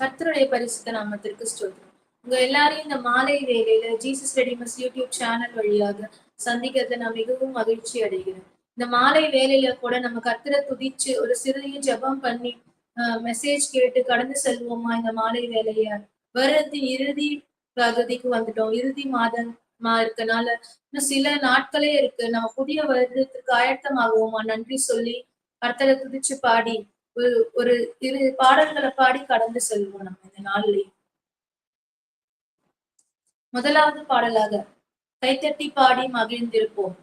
கர்த்தருடைய பரிசுத்த நாமத்திற்கு ஸ்தோத்திரம். உங்க எல்லாரையும் இந்த மாலை வேலையில ஜீசஸ் ரெடிமஸ் யூடியூப் சேனல் வழியாக சந்திக்கிறத நான் மிகவும் மகிழ்ச்சி அடைகிறேன். இந்த மாலை வேலையில கூட நம்ம கர்த்தரை துதிச்சு ஒரு சிறிய ஜெபம் பண்ணி மெசேஜ் கேட்டு கடந்து செல்வோமா இந்த மாலை வேலைய வருடத்தின் இறுதி பகுதிக்கு வந்துட்டோம். இறுதி மாதமா இருக்கனால இன்னும் சில நாட்களே இருக்கு. நம்ம புதிய வருடத்துக்கு ஆயத்தமாகுவோமா? நன்றி சொல்லி கர்த்தரை துதிச்சு பாடி ஒரு இரு பாடல்களை பாடி கடந்து செல்வோம் நம்ம இந்த நாள்லயும் முதலாவது பாடலாக கைத்தட்டி பாடி மகிழ்ந்திருப்போம்.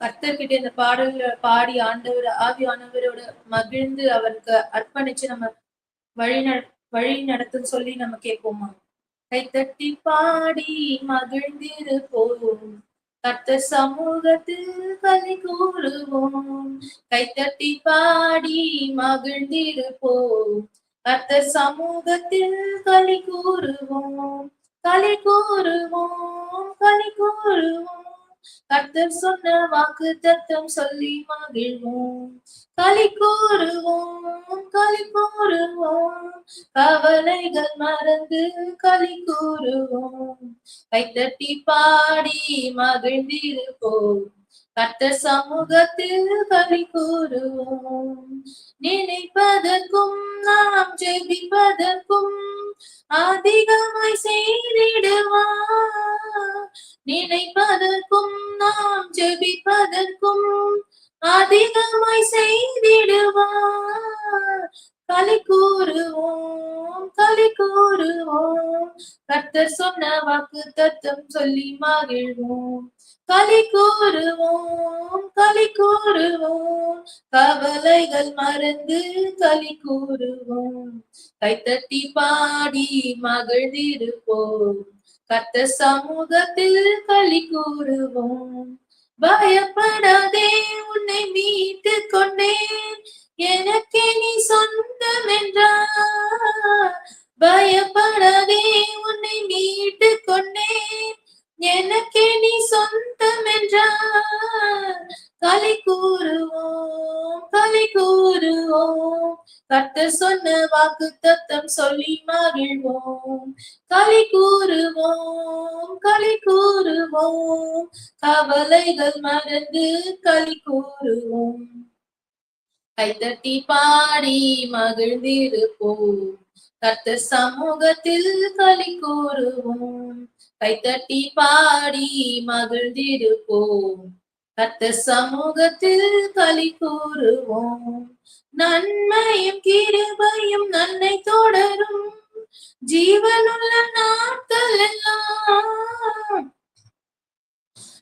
கர்த்தர்கிட்ட இந்த பாடல்களை பாடி ஆண்டவர் ஆவியானவரோட மகிழ்ந்து அவருக்கு அர்ப்பணிச்சு நம்ம வழி வழி நடத்துன்னு சொல்லி நம்ம கேட்போமா? கைத்தட்டி பாடி மகிழ்ந்திருப்போம். கர்த்தர் சமூகத்தில் கலை கூறுவோம். கைத்தட்டி பாடி மகிழ்ந்திருப்போம். கர்த்தர் சமூகத்தில் கலை கூறுவோம். கலை கூறுவோம் கலை கூறுவோம். கர்த்தர் சொன்ன வாக்கு தத்தம் சொல்லி மகிழ்வோம். களி கூறுவோம் களி கூறுவோம். கவலைகள் மறந்து களி கூறுவோம். கைத்தட்டி பாடி மகிழ்ந்திருப்போம். கர்த்தர் சமூகத்தில் களி கூறுவோம். நினைப்பதற்கும் நாம் ஜெபிப்பதற்கும் அதிகமாய் செய்திடுவார். நினைப்பதற்கும் நாம் ஜெபிப்பதற்கும் அதிகமாய் செய்திடுவார். களி கூறுவோம் களி கூறுவோம். கர்த்தர் சொன்ன வாக்கு தத்தம் சொல்லி மகிழ்வோம். களி கூறுவோம் களி கூறுவோம். கவலைகள் மறந்து களி கூறுவோம். கைத்தட்டி பாடி மகிழ்ந்திருப்போம். கத்த சமூகத்தில் களி கூறுவோம். பயப்படாதே உன்னை மீட்டு கொண்டேன். எனக்கே நீ சொந்தம் என்றா பயப்படவே உன்னை மீட்டு கொண்டேன் எனக்கே நீ சொந்தம் என்றா கலை கூறுவோம் கலை கூறுவோம். கர்த்தர் சொன்ன வாக்கு தத்தம் சொல்லி மகிழ்வோம். கலை கூறுவோம் கலை கூறுவோம். கவலைகள் மறந்து கலி கூறுவோம். கைத்தட்டி பாடி மகிழ்ந்திருப்போம். கர்த்த சமூகத்தில் களி கூறுவோம். கைத்தட்டி பாடி மகிழ்ந்திருப்போம். கர்த்த சமூகத்தில் களி கூறுவோம். நன்மையும் கிருபையும் நன்னை தொடரும். ஜீவனுள்ள நாட்கள் எல்லாம்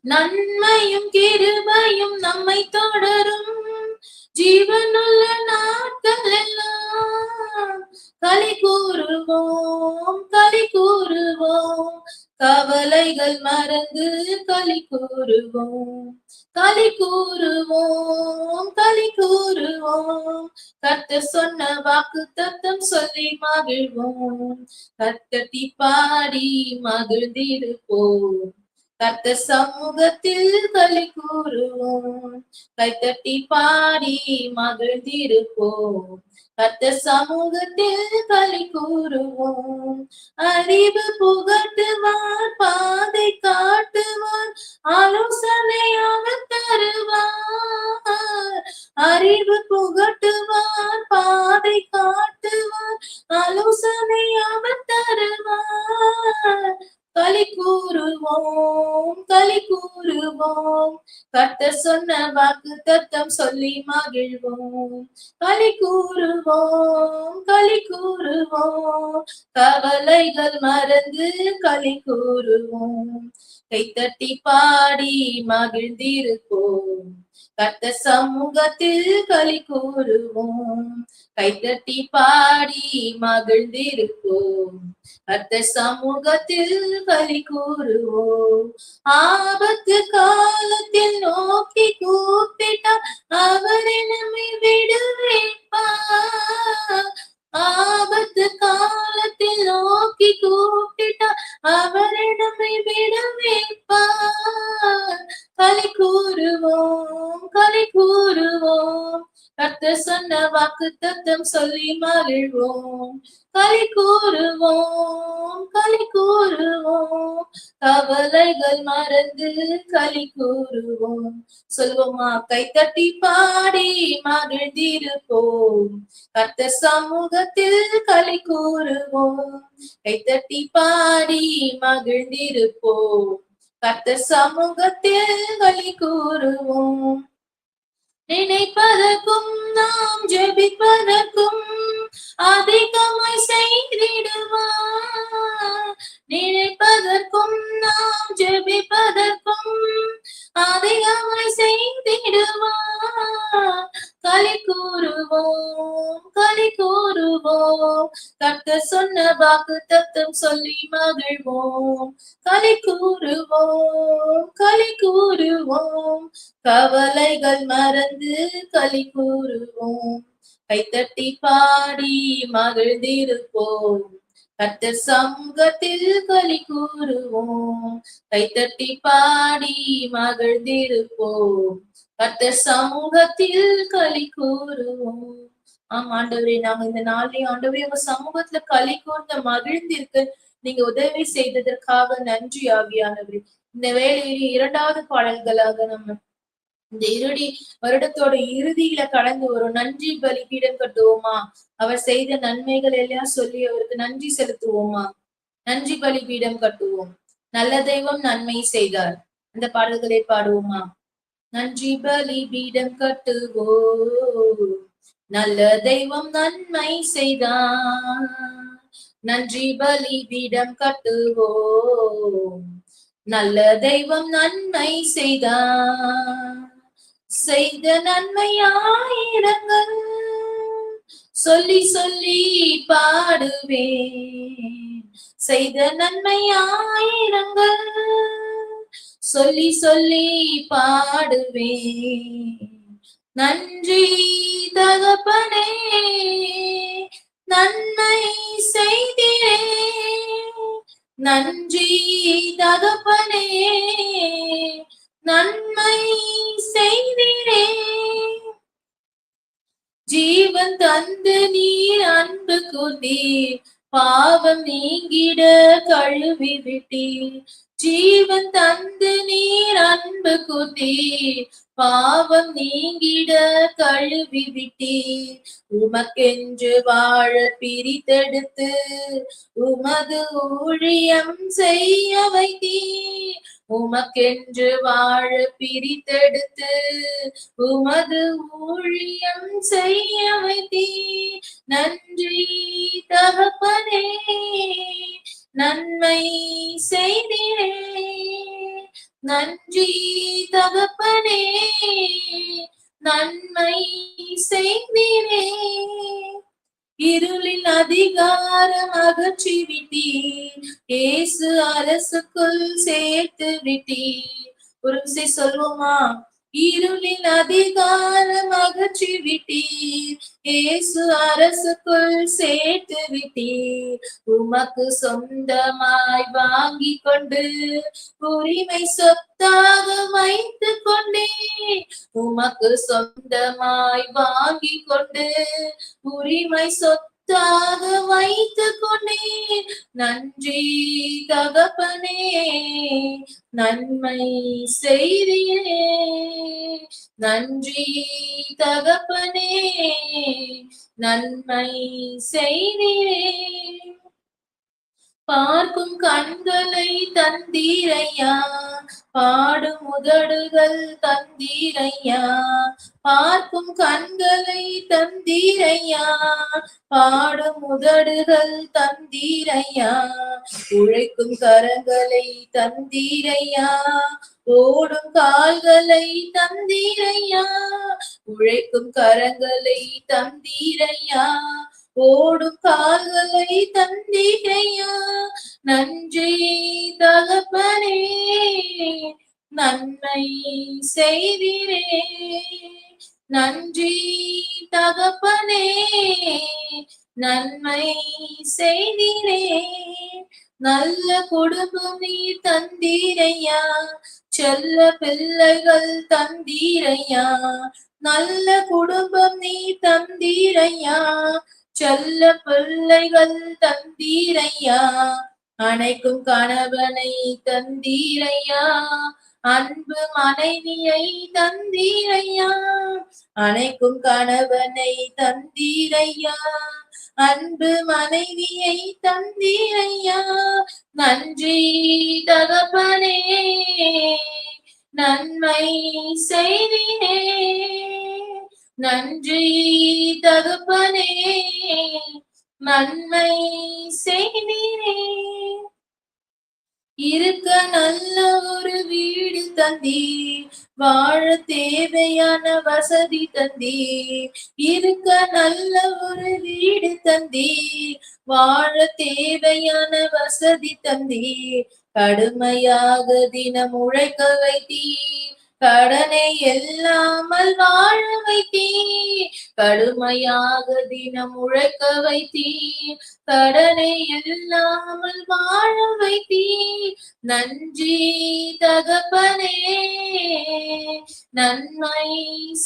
நன்மையும் கிருபையும் நம்மை தொடரும். ஜீவனுள்ள நாட்கள் எல்லாம் களி கூறுவோம் களி கூறுவோம். கவலைகள் மறந்து களி கூறுவோம். களி கூறுவோம் களி கூறுவோம். கத்த சொன்ன வாக்கு தத்தம் சொல்லி மகிழ்வோம். கத்தட்டி பாடி மகிழ்ந்திருப்போம். கத்த சமூகத்தில் களி கூறுவோம். கைத்தட்டி பாடி மகிழ்ந்திருப்போம். கத்த சமூகத்தில் களி கூறுவோம். அறிவு புகட்டுவார் பாதை காட்டுவார் ஆலோசனையாக தருவார். அறிவு புகட்டுவார் கத்தர் சொன்ன வாக்கு தத்தம் சொல்லி மகிழ்வோம். களி கூறுவோம் களி கூறுவோம். கவலைகள் மறந்து களி கூறுவோம். கைத்தட்டி பாடி மகிழ்ந்திருப்போம். கத்த சமூகத்தில் களி கூறுவோம். கைத்தட்டி பாடி மகிழ்ந்திருப்போம். கத்த சமூகத்தில் களி கூறுவோம். ஆபத்து காலத்தில் நோக்கி கூப்பிட்டார் அவரை நம்மை விடுவிப்பார் ஆபத்து காலத்தில் நோக்கி கூப்பிட்டார் சொன்ன வாக்கு தத்தம் சொல்லி மகிழ்வோம். களி கூறுவோம் களி கூறுவோம். கவலைகள் மறந்து களி கூறுவோம். சொல்வோமா கைத்தட்டி பாடி மகிழ்ந்திருப்போம். கர்த்த சமூகத்தில் களி கூறுவோம். கைத்தட்டி பாடி மகிழ்ந்திருப்போம். கர்த்த சமூகத்தில் களி கூறுவோம். நினைப்பதற்கும் நாம் ஜெபிப்பதற்கும் அதிகமாய் செய்திடுவார். நினைப்பதற்கும் நாம் ஜெபிப்பதற்கும் அதிகமாய் செய்திடுவார். களி கூறுவோம் களி கூறுவோம். கத்த சொன்ன வாக்கு தத்தம் சொல்லி மகிழ்வோம். களி கூறுவோம் களி கூறுவோம். கவலைகள் மறந்து களி கூறுவோம். கைத்தட்டி பாடி மகிழ்ந்திருப்போம். கத்த சமூகத்தில் களி கூறுவோம். கைத்தட்டி பாடி மகிழ்ந்திருப்போம். கர்த்தர் சமூகத்தில் களி கூறுவோம். ஆமா ஆண்டவரே நாங்க இந்த நாளை ஆண்டவரே உங்க சமூகத்துல களி கூர்ந்த மகிழ்ந்திருக்கு நீங்க உதவி செய்ததற்காக நன்றி ஆவியானவரே. இந்த வேளையிலே இரண்டாவது பாடல்களாக நம்ம இந்த இருடி வருடத்தோட இறுதியில கடந்து வரும். நன்றி பலிபீடம் கட்டுவோமா? அவர் செய்த நன்மைகள் எல்லாம் சொல்லி அவருக்கு நன்றி செலுத்துவோமா? நன்றி பலிபீடம் கட்டுவோம். நல்ல தெய்வம் நன்மை செய்தார். அந்த பாடல்களை பாடுவோமா? நன்றி பலிபீடம் கட்டுவோ நல்ல தெய்வம் நன்மை செய்தான் நன்றி பலிபீடம் கட்டுவோ நல்ல தெய்வம் நன்மை செய்தான் செய்த நன்மையாயிரங்கள் சொல்லி சொல்லி பாடுவேன். செய்த நன்மையாயிரங்கள் சொல்லி சொல்லி பாடுவேன். நன்றி தகப்பனே நன்மை செய்திரே. நன்றி தகப்பனே நன்மை செய்திரே. ஜீவன் தந்து நீர் அன்பு கொண்டீர் பாவம் நீங்கிட கழுவி விட்டீர். ஜீவன் தந்து நீர் அன்பு கொண்டீர் பாவம் நீங்கிட கழுவி விட்டீர். உமக்கென்று வாழ பிரித்தெடுத்து உமது ஊழியம் செய்ய வைத்தீர். உமக்கென்று வாழ பிரித்தெடுத்து உமது ஊழியம் செய்ய வைத்தீர். நன்றி தகப்பனே நன்மை செய்திரே. நன்றி தகப்பனே நன்மை செய்திரே இருளின் அதிகாரம் அகற்றி விட்டீர். ஏசு அரசுக்குள் சேர்த்து விட்டீர். ஒரு விசை சொல்லுவோமா? இருளின் அதிகாரம் அகற்றி விட்டீர். இயேசு அரசுக்குள் சேர்த்து விட்டீர். உமக்கு சொந்தமாய் வாங்கி கொண்டு உரிமை சொத்தாக வைத்து கொண்டே உமக்கு சொந்தமாய் வாங்கி கொண்டு உரிமை சொத்தாக வைத்து கொண்டே நன்றி தகப்பனே நன்மை செய்தியே. நன்றி தகப்பனே நன்மை செய்தியே. பார்க்கும் கண்களை தந்தீரையா? பாடும் உதடுகள் தந்தீரையா? பார்க்கும் கண்களை தந்தீரையா? பாடும் உதடுகள் தந்தீரையா? உழைக்கும் கரங்களை தந்தீரையா? ஓடும் கால்களை தந்தீரையா? உழைக்கும் கரங்களை தந்தீரையா? ஓடும் கால்களை தந்தீரையா நன்றி தகப்பனே நன்மை செய்திரே. நன்றி தகப்பனே நன்மை செய்திரே. நல்ல குடும்பம் நீ தந்தீரையா செல்ல பிள்ளைகள் தந்தீரையா நல்ல குடும்பம் நீ தந்தீரையா செல்ல பிள்ளைகள் தந்தீரையா? அணைக்கும் கணவனை தந்தீரையா? அன்பு மனைவியை தந்தீரையா? அணைக்கும் கணவனை தந்தீரையா? அன்பு மனைவியை தந்தீரையா? நன்றி தகப்பனே நன்மை செய்தினே. நன்றி தகப்பனே நன்மை செய்தீரே இருக்க நல்ல ஒரு வீடு தந்தி வாழ தேவையான வசதி தந்தி இருக்க நல்ல ஒரு வீடு தந்தி வாழ தேவையான வசதி தந்தி கடுமையாக தினம் உழைக்க வைத்தீ கடனை எல்லாமல் வாழ வைத்தீர். கடுமையாக தினம் உழைக்க வைத்தீர். கடனை எல்லாமல் வாழ வைத்தீர். நன்றி தகப்பனே நன்மை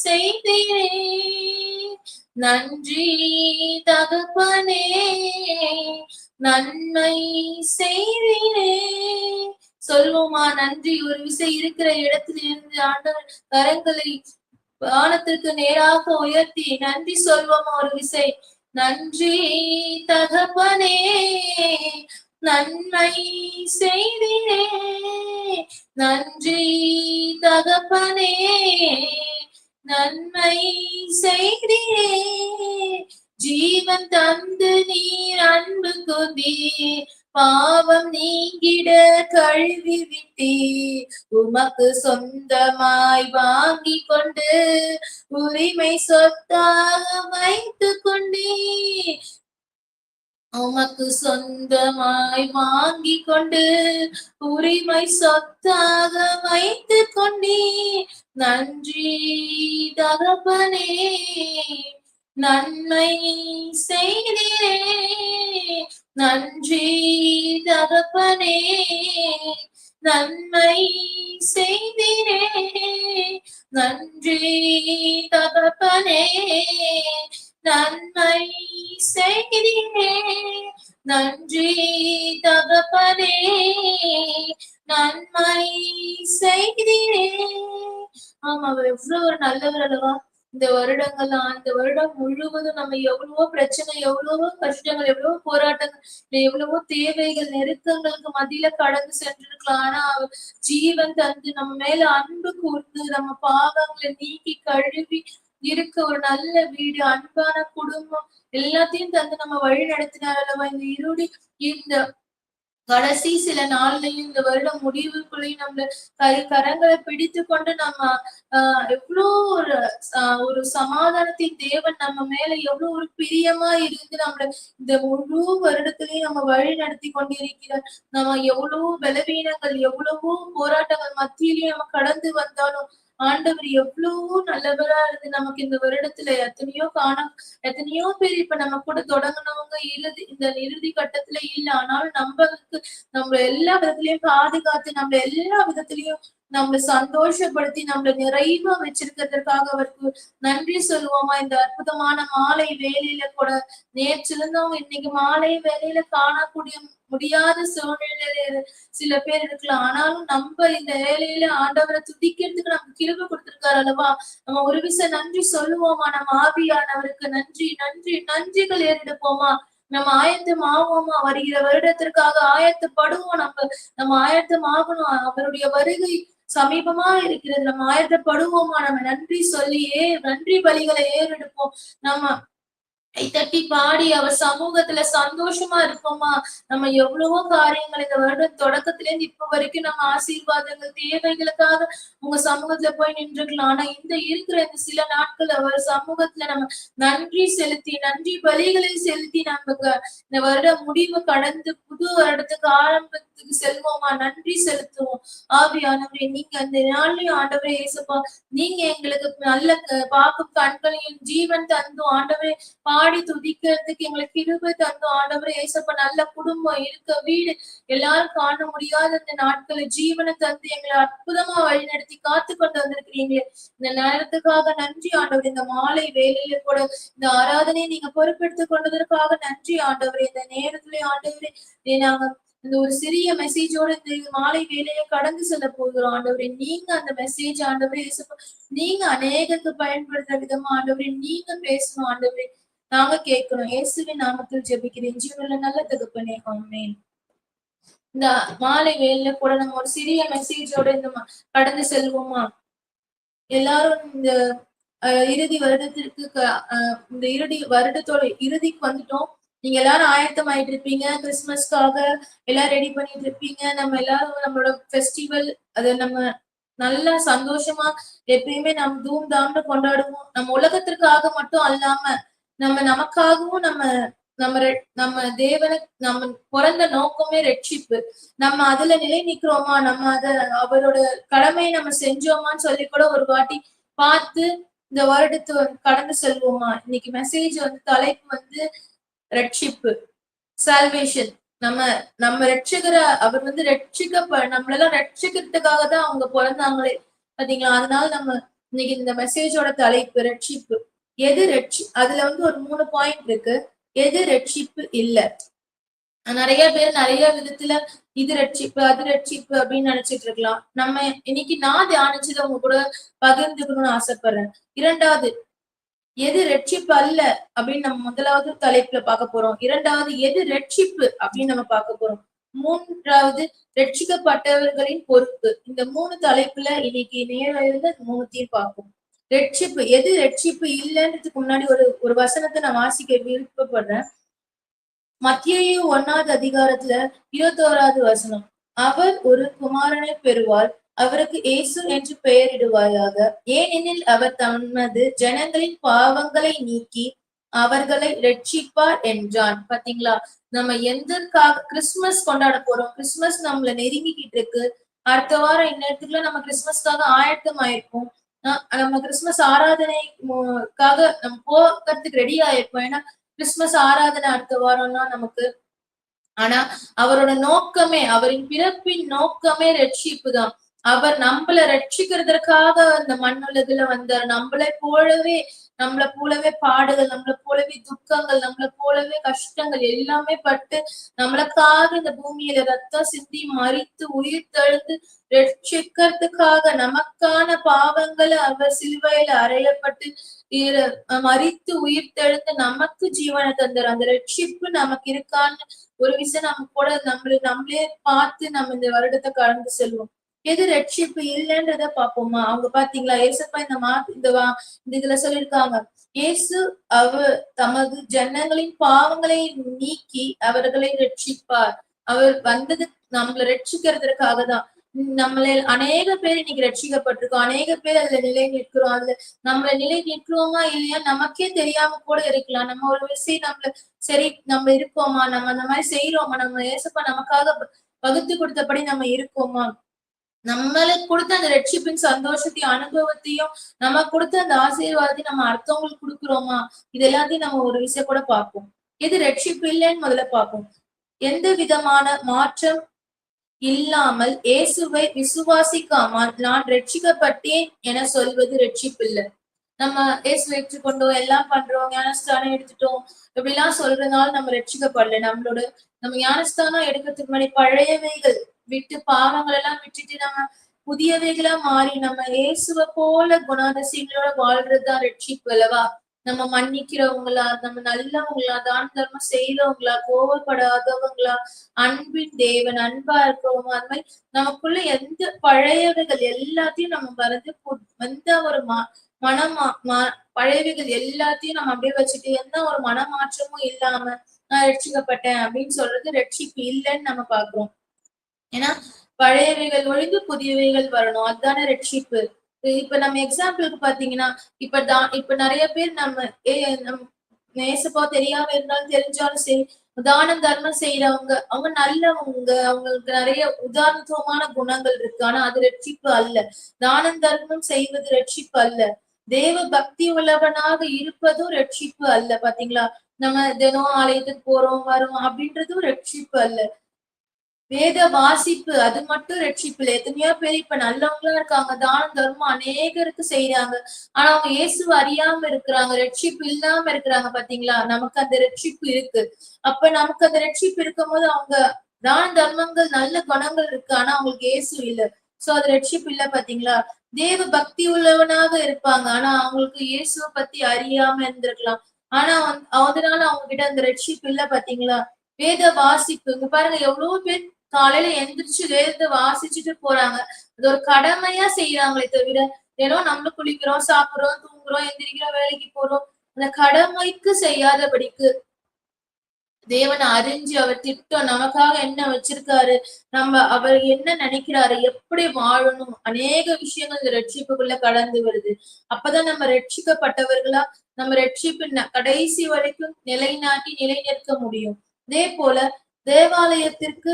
செய்தீரே. நன்றி தகப்பனே நன்மை செய்தீரே. சொல்வோமா நன்றி. ஒரு விசை இருக்கிற இடத்துல இருந்து ஆண்டவர் கரங்களை வானத்திற்கு நேராக உயர்த்தி நன்றி சொல்வோமா? ஒரு விசை. நன்றி தகப்பனே நன்மை செய்தினே. நன்றி தகப்பனே நன்மை செய்தினே. ஜீவன் தந்து நீர் அன்பு கொதி பாவம் நீங்கிட கழுவி விட்டே. உமக்கு சொந்தமாய் வாங்கி கொண்டு உரிமை சொத்தாக வைத்து கொண்டே. உமக்கு சொந்தமாய் வாங்கி கொண்டு உரிமை சொத்தாக வைத்து கொண்டே. நன்றி தகப்பனே. நன்மை செய்தீரே நன்றி தகப்பனே நன்மை செய்தீரே நன்றி தகப்பனே நன்மை செய்தீரே நன்றி தகப்பனே நன்மை செய்தீரே ஆமா அவர் எவ்வளவு ஒரு நல்லவர் அல்லவா? இந்த வருடங்கள் அந்த வருடம் முழுவதும் நம்ம எவ்வளவோ பிரச்சனை எவ்வளவோ கஷ்டங்கள் எவ்வளவோ போராட்டங்கள் எவ்வளவோ தேவைகள் நெருக்கங்களுக்கு மத்தியில கடந்து சென்றிருக்கலாம். ஆனா அவர் ஜீவன் தந்து நம்ம மேல அன்பு கூர்ந்து நம்ம பாவங்களை நீக்கி கழுவி இருக்க ஒரு நல்ல வீடு அன்பான குடும்பம் எல்லாத்தையும் தந்து நம்ம வழி நடத்தினார் அல்லவா? இந்த இருடி இந்த கடைசி சில நாள்லயும் இந்த வருடம் முடிவுக்குள்ளேயும் நம்மள கை கரங்களை பிடித்து கொண்டு நம்ம ஆஹ் எவ்வளோ ஒரு ஒரு சமாதானத்தின் தேவன் நம்ம மேல எவ்வளவு ஒரு பிரியமா இருந்து நம்மள இந்த முழு வருடத்திலையும் நம்ம வழி நடத்தி கொண்டிருக்கிறார் நம்ம எவ்வளவோ பலவீனங்கள் எவ்வளவோ போராட்டங்கள் மத்தியிலையும் நம்ம கடந்து வந்தாலும் ஆண்டவர் எவ்வளவோ நல்லவரா இருந்து நமக்கு இந்த வருடத்துல எத்தனையோ காண எத்தனையோ பேர் இப்ப நம்ம கூட தொடங்கினவங்க இறுதி இந்த இறுதி கட்டத்துல இல்ல. ஆனாலும் நம்மளுக்கு நம்ம எல்லா விதத்திலயும் பாதுகாத்து நம்ம எல்லா விதத்திலயும் நம்மளை சந்தோஷப்படுத்தி நம்மள நிறைவா வச்சிருக்கிறதுக்காக அவருக்கு நன்றி சொல்லுவோமா. இந்த அற்புதமான மாலை வேலையில கூட நேற்று இருந்தவங்க இன்னைக்கு மாலை வேலையில காணக்கூடிய முடியாத சூழ்நிலையில சில பேர் இருக்கலாம். ஆனாலும் நம்ம இந்த வேலையில ஆண்டவரை துதிக்கிறதுக்கு நமக்கு கிருப கொடுத்திருக்காரு அல்லவா? நம்ம ஒரு விஷயம் நன்றி சொல்லுவோமா. நம்ம ஆவியானவருக்கு நன்றி நன்றி நன்றிகள் ஏறெடுப்போமா. நம்ம ஆயத்தம் ஆவோமா வருகிற வருடத்திற்காக ஆயத்தப்படுவோம். நம்ம நம்ம ஆயத்தம் ஆகணும் அவருடைய வருகை சமீபமா இருக்கிறது நம்ம ஆயத்தப்படுவோமா நம்ம நன்றி சொல்லியே நன்றி பலிகளை ஏறெடுப்போம். நம்ம தட்டி பாடி அவர் சமூகத்துல சந்தோஷமா இருப்போமா? நம்ம எவ்வளவோ காரியங்கள் இந்த வருடம் தொடக்கத்துல இருந்து இப்ப வரைக்கும் நம்ம ஆசீர்வாதங்கள் தேவைகளுக்காக உங்க சமூகத்துல போய் நின்றுக்கலாம் ஆனா இந்த இருக்கிற இந்த சில நாட்கள் அவர் சமூகத்துல நம்ம நன்றி செலுத்தி நன்றி பலிகளை செலுத்தி நமக்கு இந்த வருடம் முடிவு கடந்து புது வருடத்துக்கு ஆரம்ப சமூகத்துக்கு செல்வோமா? நன்றி செலுத்துவோம். ஆவியானவரே நீங்க அந்த நாளையும் ஆண்டவரே இயேசுப்பா நீங்க எங்களுக்கு நல்ல பாக்கு பார்க்கும் கண்களையும் ஜீவன் தந்தோம். ஆண்டவரே பாடி துதிக்கிறதுக்கு எங்களுக்கு கிருபை தந்தோம். ஆண்டவரே ஏசப்பா நல்ல குடும்பம் இருக்க வீடு எல்லாரும் காண முடியாத அந்த நாட்களை ஜீவனை தந்து எங்களை அற்புதமா வழிநடத்தி காத்து கொண்டு வந்திருக்கிறீங்களே. இந்த நேரத்துக்காக நன்றி ஆண்டவர். இந்த மாலை வேலையில கூட இந்த ஆராதனையை நீங்க பொறுப்பெடுத்துக் கொண்டதற்காக நன்றி ஆண்டவரே. இந்த நேரத்துல ஆண்டவரே நாங்க இந்த ஒரு சிறிய மெசேஜோட இந்த மாலை வேலையை கடந்து செல்ல போகிறோம் ஆண்டவரே நீங்க அந்த மெசேஜ் ஆண்டவரே நீங்க அநேகத்துக்கு பயன்படுத்துற விதமா ஆண்டவரே நீங்க பேசணும் ஆண்டவரே. நாங்க கேட்கணும் இயேசுவின் நாமத்தில் ஜெபிக்கிறேன். ஜீவன்ல நல்ல தகுப்பனே ஆமென். இந்த மாலை வேலையில கூட நம்ம ஒரு சிறிய மெசேஜோட இந்த கடந்து செல்வோமா? எல்லாரும் இந்த இறுதி வருடத்திற்கு இந்த இறுதி வருடத்தோட இறுதிக்கு வந்துட்டோம். நீங்க எல்லாரும் ஆயத்தமாயிட்டு இருப்பீங்க கிறிஸ்துமஸ்க்காக எல்லாம் ரெடி பண்ணிட்டு இருப்பீங்க நம்ம எல்லாரும் நம்மளோட ஃபெஸ்டிவல் அதை நம்ம நல்லா சந்தோஷமா எப்பயுமே நம்ம தூம் தாம்னு கொண்டாடுவோம். நம்ம உலகத்திற்காக மட்டும் அல்லாம நம்ம நமக்காகவும் நம்ம நம்ம நம்ம தேவனை நம்ம பிறந்த நோக்கமே ரட்சிப்பு. நம்ம அதுல நிலை நிக்கிறோமா நம்ம அத அவரோட கடமையை நம்ம செஞ்சோமான்னு சொல்லி கூட ஒரு வாட்டி பார்த்து இந்த வருடத்தை கடந்து செல்வோமா? இன்னைக்கு மெசேஜ் வந்து தலைப்பு வந்து ரட்சிப்பு சால்வேஷன் நம்ம நம்ம ரட்சிக்கிற அவர் வந்து ரட்சிக்க நம்மளெல்லாம் ரட்சிக்கிறதுக்காக தான் அவங்க பிறந்தாங்களே. பாத்தீங்களா? அதனால நம்ம இன்னைக்கு இந்த மெசேஜோட தலைப்பு ரட்சிப்பு. எது ரட்சி அதுல வந்து ஒரு மூணு பாயிண்ட் இருக்கு. எது ரட்சிப்பு இல்ல. நிறைய பேர் நிறைய விதத்துல இது ரட்சிப்பு அது ரட்சிப்பு அப்படின்னு நினைச்சிட்டு இருக்கலாம். நம்ம இன்னைக்கு நான் தியானிச்சதை உங்க கூட பகிர்ந்துக்கணும்னு ஆசைப்படுறேன். இரண்டாவது எது ரட்சிப்பு அல்ல அப்படின்னு நம்ம முதலாவது தலைப்புல பார்க்க போறோம். இரண்டாவது எது ரட்சிப்பு அப்படின்னு நம்ம பார்க்க போறோம். மூன்றாவது ரட்சிக்கப்பட்டவர்களின் பொறுப்பு. இந்த மூணு தலைப்புல இன்னைக்கு நேரில் மூணுத்தையும் பார்ப்போம். ரட்சிப்பு எது ரட்சிப்பு இல்லைன்றதுக்கு முன்னாடி ஒரு ஒரு வசனத்தை நான் வாசிக்க விருப்பப்படுறேன். மத்திய ஒன்னாவது அதிகாரத்துல இருபத்தோராவது வசனம். அவர் ஒரு குமாரனை பெறுவார் அவருக்கு இயேசு என்று பெயரிடுவாயாக. ஏனெனில் அவர் தமது ஜனங்களின் பாவங்களை நீக்கி அவர்களை ரட்சிப்பார் என்றான். பாத்தீங்களா நம்ம எந்தக்காக கிறிஸ்துமஸ் கொண்டாட போறோம்? கிறிஸ்துமஸ் நம்மள நெருங்கிக்கிட்டு இருக்கு. அடுத்த வாரம் இந்நேரத்துக்குள்ள நம்ம கிறிஸ்துமஸ்க்காக ஆயத்தம் ஆயிருப்போம் நம்ம கிறிஸ்துமஸ் ஆராதனைக்காக நம்ம போகிறதுக்கு ரெடி ஆயிருப்போம் ஏன்னா கிறிஸ்துமஸ் ஆராதனை அடுத்த வாரம்னா நமக்கு ஆனா அவரோட நோக்கமே அவரின் பிறப்பின் நோக்கமே ரட்சிப்பு தான் அவர் நம்மள ரட்சிக்கிறதற்காக அந்த மண்ணுலகுல வந்தார். நம்மளை போலவே நம்மளை போலவே பாடுகள் நம்மளை போலவே துக்கங்கள் நம்மளை போலவே கஷ்டங்கள் எல்லாமே பட்டு நம்மளுக்காக இந்த பூமியில ரத்தம் சிந்தி மறித்து உயிர் தழுந்து ரட்சிக்கிறதுக்காக நமக்கான பாவங்களை அவர் சிலுவையில அறையப்பட்டு மறித்து உயிர் தெழுந்து நமக்கு ஜீவனை தந்தார். அந்த ரட்சிப்பு நமக்கு இருக்கான்னு ஒரு விஷயம் நம்ம கூட நம்மள நம்மளே பார்த்து நம்ம இந்த வருடத்தை கடந்து செல்வோம். எது ரட்சிப்பு இல்லைன்றத பாப்போமா அவங்க பாத்தீங்களா ஏசப்பா இந்த மா இந்த வா இந்த இதுல சொல்லியிருக்காங்க. இயேசு அவர் தமது ஜனங்களின் பாவங்களை நீக்கி அவர்களை ரட்சிப்பார். அவர் வந்தது நம்மளை ரட்சிக்கிறதுக்காக தான். நம்மள அநேக பேர் இன்னைக்கு ரட்சிக்கப்பட்டிருக்கோம். அநேக பேர் அதுல நிலை நிற்கிறோம். அதுல நம்மள நிலை நிற்கிறோமா இல்லையா? நமக்கே தெரியாம கூட இருக்கலாம். நம்ம ஒரு விஷயம் நம்மள சரி நம்ம இருக்கோமா? நம்ம அந்த மாதிரி செய்யறோமா நம்ம ஏசப்பா நமக்காக ப- வகுத்து கொடுத்தபடி நம்ம இருக்கோமா? நம்மளுக்கு கொடுத்த அந்த ரட்சிப்பின் சந்தோஷத்தையும் அனுபவத்தையும் நம்ம கொடுத்த அந்த ஆசீர்வாதத்தையும் நம்ம அடுத்தவங்களுக்கு கொடுக்குறோமா? இது எல்லாத்தையும் நம்ம ஒரு விஷயம் கூட பார்ப்போம். எது ரட்சிப்பு இல்லைன்னு முதல்ல பார்ப்போம். எந்த விதமான மாற்றம் இல்லாமல் இயேசுவை விசுவாசிக்காமல் நான் ரட்சிக்கப்பட்டேன் என சொல்வது ரட்சிப்பு இல்லை. நம்ம இயேசு ஏற்றுக்கொண்டோம் எல்லாம் பண்றோம் ஞானஸ்தானம் எடுத்துட்டோம். இப்படிலாம் சொல்றதுனால நம்ம ரட்சிக்கப்படல. நம்மளோட நம்ம ஞானஸ்தானம் எடுக்கிறதுக்கு முன்னாடி பழையவைகள் விட்டு பாவங்கள் எல்லாம் விட்டுட்டு நம்ம புதியவைகளா மாறி நம்ம இயேசுவை போல குணாதிசயங்களோட வாழ்றதுதான் ரட்சிப்பு அல்லவா? நம்ம மன்னிக்கிறவங்களா நம்ம நல்லவங்களா தான தர்மம் செய்யறவங்களா கோவப்படாதவங்களா அன்பின் தேவன் அன்பா இருக்கவங்க அந்த மாதிரி நமக்குள்ள எந்த பழையவைகள் எல்லாத்தையும் நம்ம மறந்து எந்த ஒரு ம மனமா மா பழையவைகள் எல்லாத்தையும் நம்ம அப்படியே வச்சுட்டு எந்த ஒரு மனமாற்றமும் இல்லாம நான் ரட்சிக்கப்பட்டேன் அப்படின்னு சொல்றது ரட்சிப்பு இல்லைன்னு நம்ம பாக்குறோம் ஏன்னா பழையவைகள் ஒழிந்து புதியவைகள் வரணும். அதுதானே ரட்சிப்பு இப்ப நம்ம எக்ஸாம்பிளுக்கு பாத்தீங்கன்னா இப்ப தான் இப்ப நிறைய பேர் நம்ம ஏ நேசப்பா தெரியாம இருந்தாலும் தெரிஞ்சாலும் சரி தானம் தர்மம் செய்யறவங்க அவங்க நல்லவங்க அவங்களுக்கு நிறைய உதாரணத்துவமான குணங்கள் இருக்கு. ஆனா அது ரட்சிப்பு அல்ல. தானம் தர்மம் செய்வது ரட்சிப்பு அல்ல. தேவ பக்தி உள்ளவனாக இருப்பதும் ரட்சிப்பு அல்ல. பாத்தீங்களா? நம்ம தினம் ஆலயத்துக்கு போறோம் வரோம் அப்படின்றதும் ரட்சிப்பு அல்ல. வேத வாசிப்பு அது மட்டும் ரட்சிப்புல. எத்தனையோ பேர் இப்ப நல்லவங்களா இருக்காங்க. தானம் தர்மம் அநேகருக்கு செய்யறாங்க ஆனா அவங்க இயேசு அறியாம இருக்கிறாங்க ரட்சிப்பு இல்லாம இருக்கிறாங்க பாத்தீங்களா? நமக்கு அந்த ரட்சிப்பு இருக்கு. அப்ப நமக்கு அந்த ரட்சிப்பு இருக்கும் போது அவங்க தான தர்மங்கள் நல்ல குணங்கள் இருக்கு. ஆனா அவங்களுக்கு இயேசு இல்ல. சோ அது ரட்சிப்பு இல்ல பாத்தீங்களா? தேவ பக்தி உள்ளவனாக இருப்பாங்க. ஆனா அவங்களுக்கு இயேசுவை பத்தி அறியாம இருந்திருக்கலாம். ஆனா அதனால அவங்க கிட்ட அந்த ரட்சிப்பு இல்ல பாத்தீங்களா? வேத வாசிப்பு. இங்க பாருங்க எவ்வளவு பேர் காலையில எந்திரிச்சு வேதத்தை வாசிச்சுட்டு போறாங்க. அது ஒரு கடமையா செய்யறாங்களே தவிர ஏதோ நம்மளும் குளிக்கிறோம் சாப்பிடுறோம் தூங்குறோம் எந்திரிக்கிறோம் வேலைக்கு போறோம் அந்த கடமைக்கு செய்யாதபடிக்கு தேவன் அறிஞ்சு அவர் திட்டம் நமக்காக என்ன வச்சிருக்காரு நம்ம அவர் என்ன நினைக்கிறாரு எப்படி வாழணும் அநேக விஷயங்கள் இந்த ரட்சிப்புக்குள்ள கடந்து வருது. அப்பதான் நம்ம ரட்சிக்கப்பட்டவர்களா நம்ம ரட்சிப்பு கடைசி வரைக்கும் நிலைநாட்டி நிலைநிற்க முடியும். அதே போல தேவாலயத்திற்கு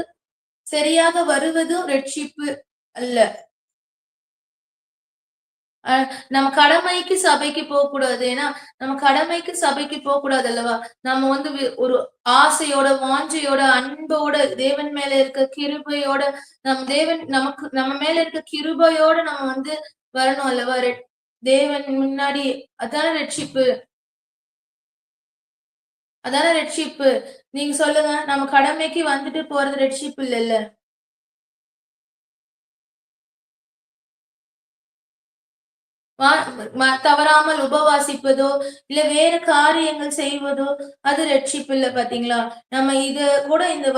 சரியாக வருவதும் ரட்சிப்பு அல்ல. நம்ம கடமைக்கு சபைக்கு போக கூடாது ஏன்னா நம்ம கடமைக்கு சபைக்கு போக கூடாது அல்லவா? நம்ம வந்து ஒரு ஆசையோட வாஞ்சையோட அன்போட தேவன் மேல இருக்க கிருபையோட நம் தேவன் நமக்கு நம்ம மேல இருக்க கிருபையோட நம்ம வந்து வரணும் அல்லவா? தேவன் முன்னாடி அதான ரட்சிப்பு. அதான ரெட்ஷிப்பு நீங்க சொல்லுங்க நம்ம கடமைக்கு வந்துட்டு போறது ரெட்ஷிப் இல்ல இல்ல தவறாமல் உபவாசிப்பதோ இல்ல வேற காரியங்கள் செய்வதோ அது ரட்சிப்பு இல்ல பாத்தீங்களா? நம்ம இது கூட இந்த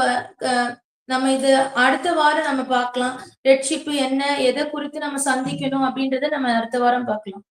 நம்ம இது அடுத்த வாரம் நம்ம பார்க்கலாம். ரட்சிப்பு என்ன எதை குறித்து நம்ம சந்திக்கணும் அப்படின்றத நம்ம அடுத்த வாரம் பார்க்கலாம்.